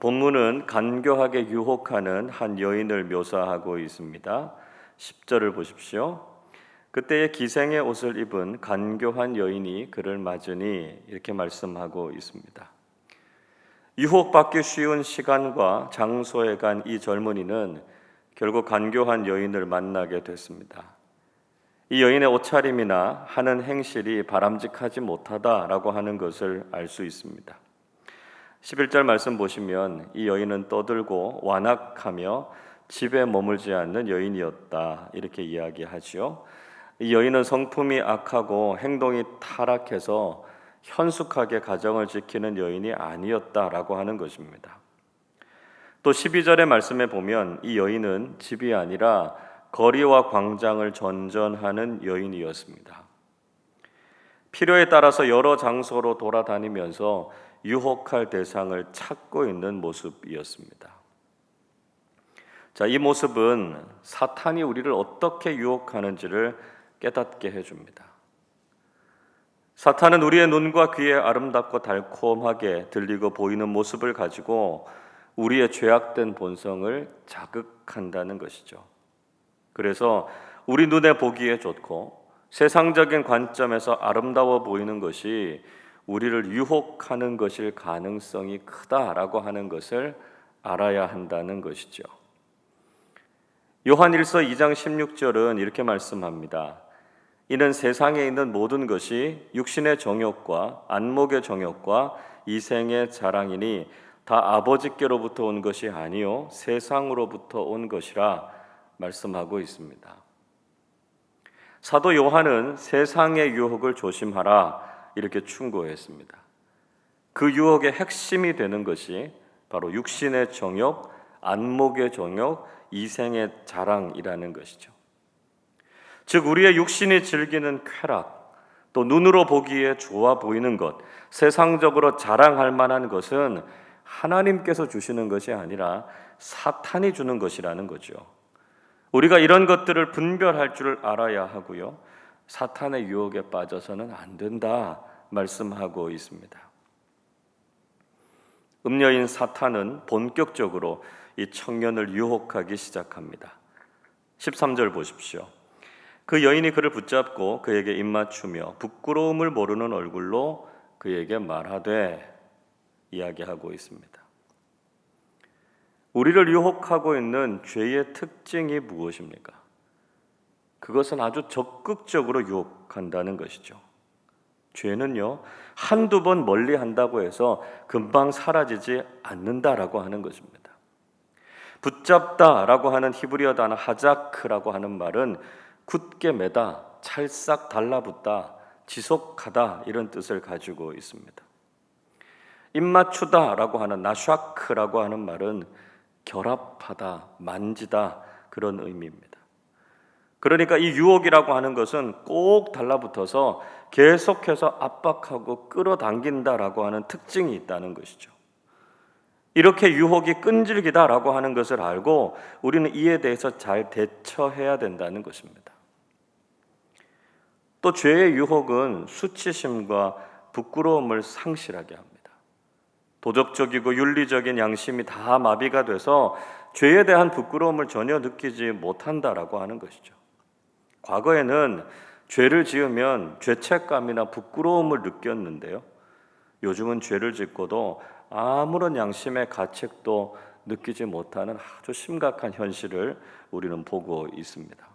본문은 간교하게 유혹하는 한 여인을 묘사하고 있습니다. 10절을 보십시오. 그때의 기생의 옷을 입은 간교한 여인이 그를 맞으니 이렇게 말씀하고 있습니다. 유혹받기 쉬운 시간과 장소에 간 이 젊은이는 결국 간교한 여인을 만나게 됐습니다. 이 여인의 옷차림이나 하는 행실이 바람직하지 못하다라고 하는 것을 알 수 있습니다. 11절 말씀 보시면 이 여인은 떠들고 완악하며 집에 머물지 않는 여인이었다 이렇게 이야기하지요. 이 여인은 성품이 악하고 행동이 타락해서 현숙하게 가정을 지키는 여인이 아니었다라고 하는 것입니다. 또 12절의 말씀에 보면 이 여인은 집이 아니라 거리와 광장을 전전하는 여인이었습니다. 필요에 따라서 여러 장소로 돌아다니면서 유혹할 대상을 찾고 있는 모습이었습니다. 자, 이 모습은 사탄이 우리를 어떻게 유혹하는지를 깨닫게 해줍니다. 사탄은 우리의 눈과 귀에 아름답고 달콤하게 들리고 보이는 모습을 가지고 우리의 죄악된 본성을 자극한다는 것이죠. 그래서 우리 눈에 보기에 좋고 세상적인 관점에서 아름다워 보이는 것이 우리를 유혹하는 것일 가능성이 크다라고 하는 것을 알아야 한다는 것이죠. 요한 1서 2장 16절은 이렇게 말씀합니다. 이는 세상에 있는 모든 것이 육신의 정욕과 안목의 정욕과 이생의 자랑이니 다 아버지께로부터 온 것이 아니요 세상으로부터 온 것이라 말씀하고 있습니다. 사도 요한은 세상의 유혹을 조심하라 이렇게 충고했습니다. 그 유혹의 핵심이 되는 것이 바로 육신의 정욕, 안목의 정욕, 이생의 자랑이라는 것이죠. 즉 우리의 육신이 즐기는 쾌락, 또 눈으로 보기에 좋아 보이는 것, 세상적으로 자랑할 만한 것은 하나님께서 주시는 것이 아니라 사탄이 주는 것이라는 거죠. 우리가 이런 것들을 분별할 줄 알아야 하고요. 사탄의 유혹에 빠져서는 안 된다 말씀하고 있습니다. 음녀인 사탄은 본격적으로 이 청년을 유혹하기 시작합니다. 13절 보십시오. 그 여인이 그를 붙잡고 그에게 입맞추며 부끄러움을 모르는 얼굴로 그에게 말하되 이야기하고 있습니다. 우리를 유혹하고 있는 죄의 특징이 무엇입니까? 그것은 아주 적극적으로 유혹한다는 것이죠. 죄는요, 한두 번 멀리 한다고 해서 금방 사라지지 않는다라고 하는 것입니다. 붙잡다라고 하는 히브리어 단어 하자크라고 하는 말은 굳게 매다, 찰싹 달라붙다, 지속하다 이런 뜻을 가지고 있습니다. 입맞추다라고 하는 나샤크라고 하는 말은 결합하다, 만지다 그런 의미입니다. 그러니까 이 유혹이라고 하는 것은 꼭 달라붙어서 계속해서 압박하고 끌어당긴다라고 하는 특징이 있다는 것이죠. 이렇게 유혹이 끈질기다라고 하는 것을 알고 우리는 이에 대해서 잘 대처해야 된다는 것입니다. 또 죄의 유혹은 수치심과 부끄러움을 상실하게 합니다. 도덕적이고 윤리적인 양심이 다 마비가 돼서 죄에 대한 부끄러움을 전혀 느끼지 못한다라고 하는 것이죠. 과거에는 죄를 지으면 죄책감이나 부끄러움을 느꼈는데요. 요즘은 죄를 짓고도 아무런 양심의 가책도 느끼지 못하는 아주 심각한 현실을 우리는 보고 있습니다.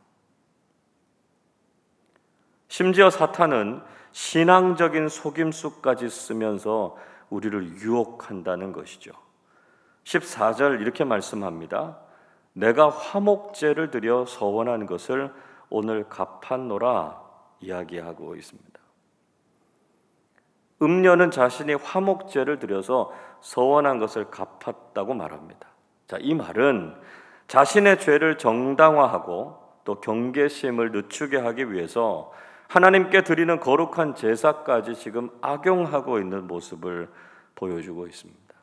심지어 사탄은 신앙적인 속임수까지 쓰면서 우리를 유혹한다는 것이죠. 14절 이렇게 말씀합니다. 내가 화목제를 드려 서원한 것을 오늘 갚았노라 이야기하고 있습니다. 음녀는 자신이 화목제를 드려서 서원한 것을 갚았다고 말합니다. 자, 이 말은 자신의 죄를 정당화하고 또 경계심을 늦추게 하기 위해서 하나님께 드리는 거룩한 제사까지 지금 악용하고 있는 모습을 보여주고 있습니다.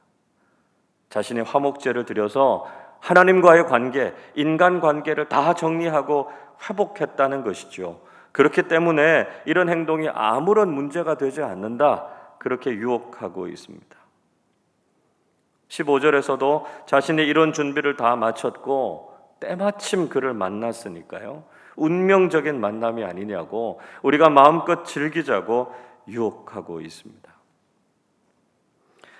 자신의 화목제를 드려서 하나님과의 관계, 인간 관계를 다 정리하고 회복했다는 것이죠. 그렇기 때문에 이런 행동이 아무런 문제가 되지 않는다. 그렇게 유혹하고 있습니다. 15절에서도 자신이 이런 준비를 다 마쳤고 때마침 그를 만났으니까요. 운명적인 만남이 아니냐고 우리가 마음껏 즐기자고 유혹하고 있습니다.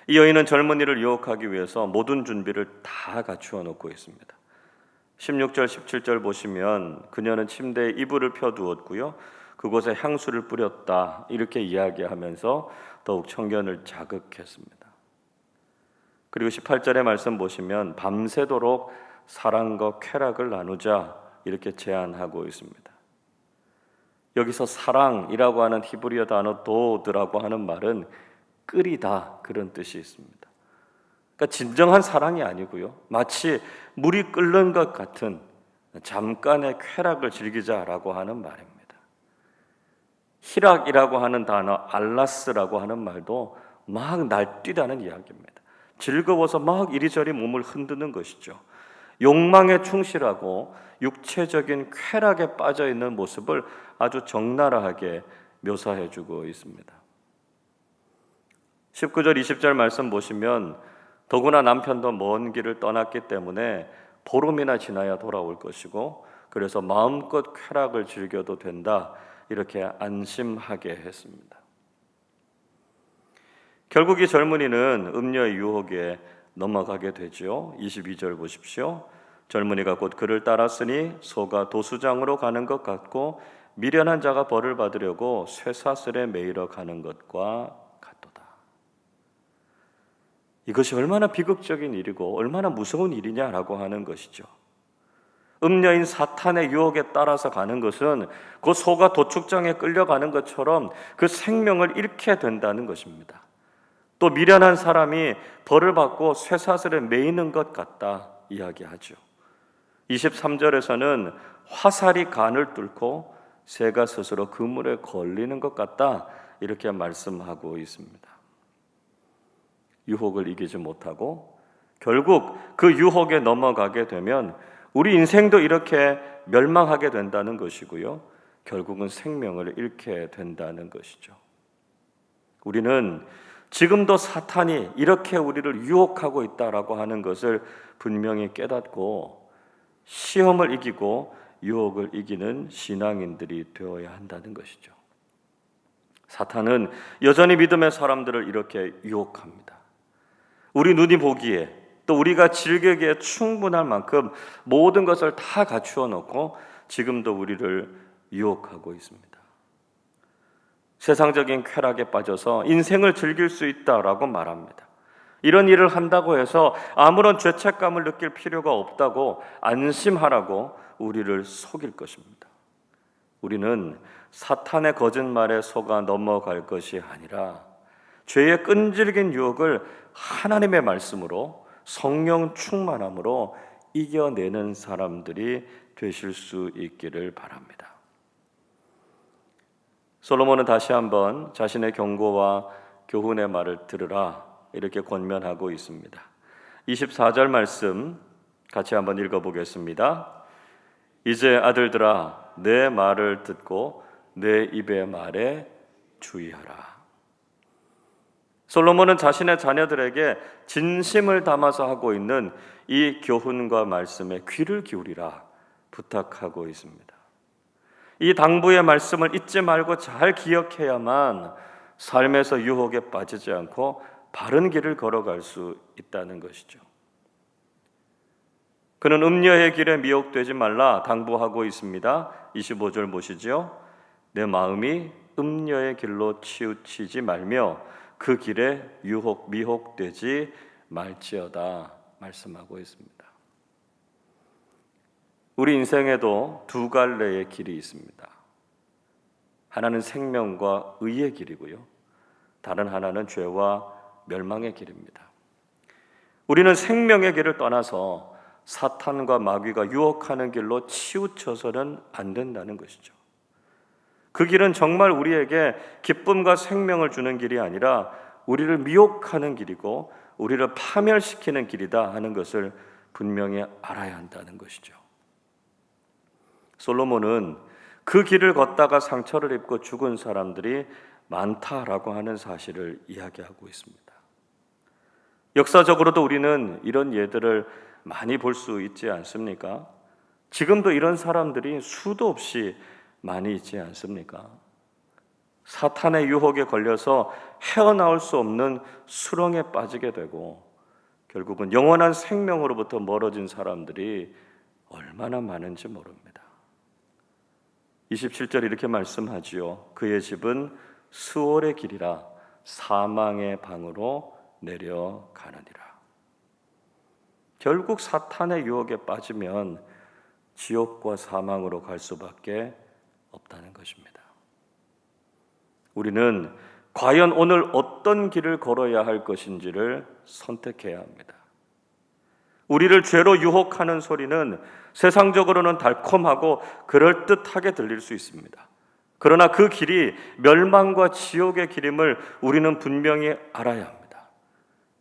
이 여인은 젊은이를 유혹하기 위해서 모든 준비를 다 갖추어 놓고 있습니다. 16절, 17절 보시면 그녀는 침대에 이불을 펴 두었고요. 그곳에 향수를 뿌렸다. 이렇게 이야기하면서 더욱 청견을 자극했습니다. 그리고 18절의 말씀 보시면 밤새도록 사랑과 쾌락을 나누자 이렇게 제안하고 있습니다. 여기서 사랑이라고 하는 히브리어 단어 도드라고 하는 말은 끓이다 그런 뜻이 있습니다. 그러니까 진정한 사랑이 아니고요. 마치 물이 끓는 것 같은 잠깐의 쾌락을 즐기자라고 하는 말입니다. 희락이라고 하는 단어 알라스라고 하는 말도 막 날뛰다는 이야기입니다. 즐거워서 막 이리저리 몸을 흔드는 것이죠. 욕망에 충실하고 육체적인 쾌락에 빠져 있는 모습을 아주 적나라하게 묘사해 주고 있습니다. 19절 20절 말씀 보시면 더구나 남편도 먼 길을 떠났기 때문에 보름이나 지나야 돌아올 것이고 그래서 마음껏 쾌락을 즐겨도 된다 이렇게 안심하게 했습니다. 결국 이 젊은이는 음녀의 유혹에 넘어가게 되죠. 22절 보십시오. 젊은이가 곧 그를 따랐으니 소가 도수장으로 가는 것 같고 미련한 자가 벌을 받으려고 쇠사슬에 매이러 가는 것과. 이것이 얼마나 비극적인 일이고 얼마나 무서운 일이냐라고 하는 것이죠. 음녀인 사탄의 유혹에 따라서 가는 것은 그 소가 도축장에 끌려가는 것처럼 그 생명을 잃게 된다는 것입니다. 또 미련한 사람이 벌을 받고 쇠사슬에 매이는 것 같다 이야기하죠. 23절에서는 화살이 간을 뚫고 새가 스스로 그물에 걸리는 것 같다 이렇게 말씀하고 있습니다. 유혹을 이기지 못하고 결국 그 유혹에 넘어가게 되면 우리 인생도 이렇게 멸망하게 된다는 것이고요. 결국은 생명을 잃게 된다는 것이죠. 우리는 지금도 사탄이 이렇게 우리를 유혹하고 있다라고 하는 것을 분명히 깨닫고 시험을 이기고 유혹을 이기는 신앙인들이 되어야 한다는 것이죠. 사탄은 여전히 믿음의 사람들을 이렇게 유혹합니다. 우리 눈이 보기에 또 우리가 즐기기에 충분할 만큼 모든 것을 다 갖추어 놓고 지금도 우리를 유혹하고 있습니다. 세상적인 쾌락에 빠져서 인생을 즐길 수 있다라고 말합니다. 이런 일을 한다고 해서 아무런 죄책감을 느낄 필요가 없다고 안심하라고 우리를 속일 것입니다. 우리는 사탄의 거짓말에 속아 넘어갈 것이 아니라 죄의 끈질긴 유혹을 하나님의 말씀으로 성령 충만함으로 이겨내는 사람들이 되실 수 있기를 바랍니다. 솔로몬은 다시 한번 자신의 경고와 교훈의 말을 들으라 이렇게 권면하고 있습니다. 24절 말씀 같이 한번 읽어 보겠습니다. 이제 아들들아 내 말을 듣고 내 입의 말에 주의하라. 솔로몬은 자신의 자녀들에게 진심을 담아서 하고 있는 이 교훈과 말씀에 귀를 기울이라 부탁하고 있습니다. 이 당부의 말씀을 잊지 말고 잘 기억해야만 삶에서 유혹에 빠지지 않고 바른 길을 걸어갈 수 있다는 것이죠. 그는 음녀의 길에 미혹되지 말라 당부하고 있습니다. 25절 보시죠. 내 마음이 음녀의 길로 치우치지 말며 그 길에 유혹 미혹되지 말지어다 말씀하고 있습니다. 우리 인생에도 두 갈래의 길이 있습니다. 하나는 생명과 의의 길이고요. 다른 하나는 죄와 멸망의 길입니다. 우리는 생명의 길을 떠나서 사탄과 마귀가 유혹하는 길로 치우쳐서는 안 된다는 것이죠. 그 길은 정말 우리에게 기쁨과 생명을 주는 길이 아니라 우리를 미혹하는 길이고 우리를 파멸시키는 길이다 하는 것을 분명히 알아야 한다는 것이죠. 솔로몬은 그 길을 걷다가 상처를 입고 죽은 사람들이 많다라고 하는 사실을 이야기하고 있습니다. 역사적으로도 우리는 이런 예들을 많이 볼 수 있지 않습니까? 지금도 이런 사람들이 수도 없이 많이 있지 않습니까? 사탄의 유혹에 걸려서 헤어나올 수 없는 수렁에 빠지게 되고 결국은 영원한 생명으로부터 멀어진 사람들이 얼마나 많은지 모릅니다. 27절 이렇게 말씀하지요. 그의 집은 수월의 길이라 사망의 방으로 내려가느니라. 결국 사탄의 유혹에 빠지면 지옥과 사망으로 갈 수밖에 없다는 것입니다. 우리는 과연 오늘 어떤 길을 걸어야 할 것인지를 선택해야 합니다. 우리를 죄로 유혹하는 소리는 세상적으로는 달콤하고 그럴듯하게 들릴 수 있습니다. 그러나 그 길이 멸망과 지옥의 길임을 우리는 분명히 알아야 합니다.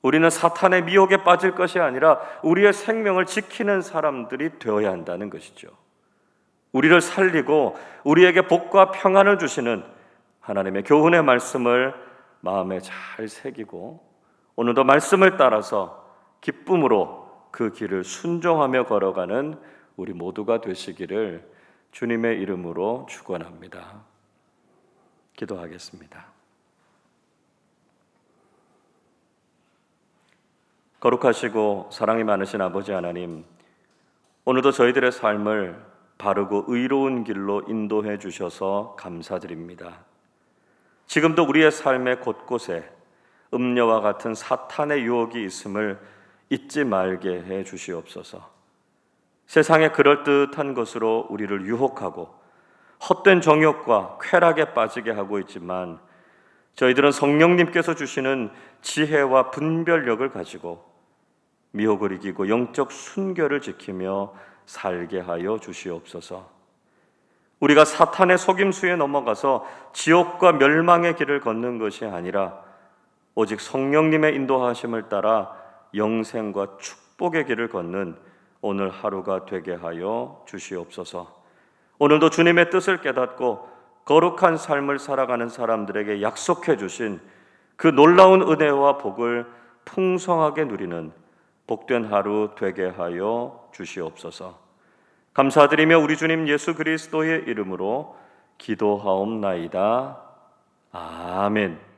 우리는 사탄의 미혹에 빠질 것이 아니라 우리의 생명을 지키는 사람들이 되어야 한다는 것이죠. 우리를 살리고 우리에게 복과 평안을 주시는 하나님의 교훈의 말씀을 마음에 잘 새기고 오늘도 말씀을 따라서 기쁨으로 그 길을 순종하며 걸어가는 우리 모두가 되시기를 주님의 이름으로 축원합니다. 기도하겠습니다. 거룩하시고 사랑이 많으신 아버지 하나님, 오늘도 저희들의 삶을 바르고 의로운 길로 인도해 주셔서 감사드립니다. 지금도 우리의 삶의 곳곳에 음녀와 같은 사탄의 유혹이 있음을 잊지 말게 해 주시옵소서. 세상의 그럴듯한 것으로 우리를 유혹하고 헛된 정욕과 쾌락에 빠지게 하고 있지만 저희들은 성령님께서 주시는 지혜와 분별력을 가지고 미혹을 이기고 영적 순결을 지키며 살게 하여 주시옵소서. 우리가 사탄의 속임수에 넘어가서 지옥과 멸망의 길을 걷는 것이 아니라 오직 성령님의 인도하심을 따라 영생과 축복의 길을 걷는 오늘 하루가 되게 하여 주시옵소서. 오늘도 주님의 뜻을 깨닫고 거룩한 삶을 살아가는 사람들에게 약속해 주신 그 놀라운 은혜와 복을 풍성하게 누리는 복된 하루 되게 하여 주시옵소서. 감사드리며 우리 주님 예수 그리스도의 이름으로 기도하옵나이다. 아멘.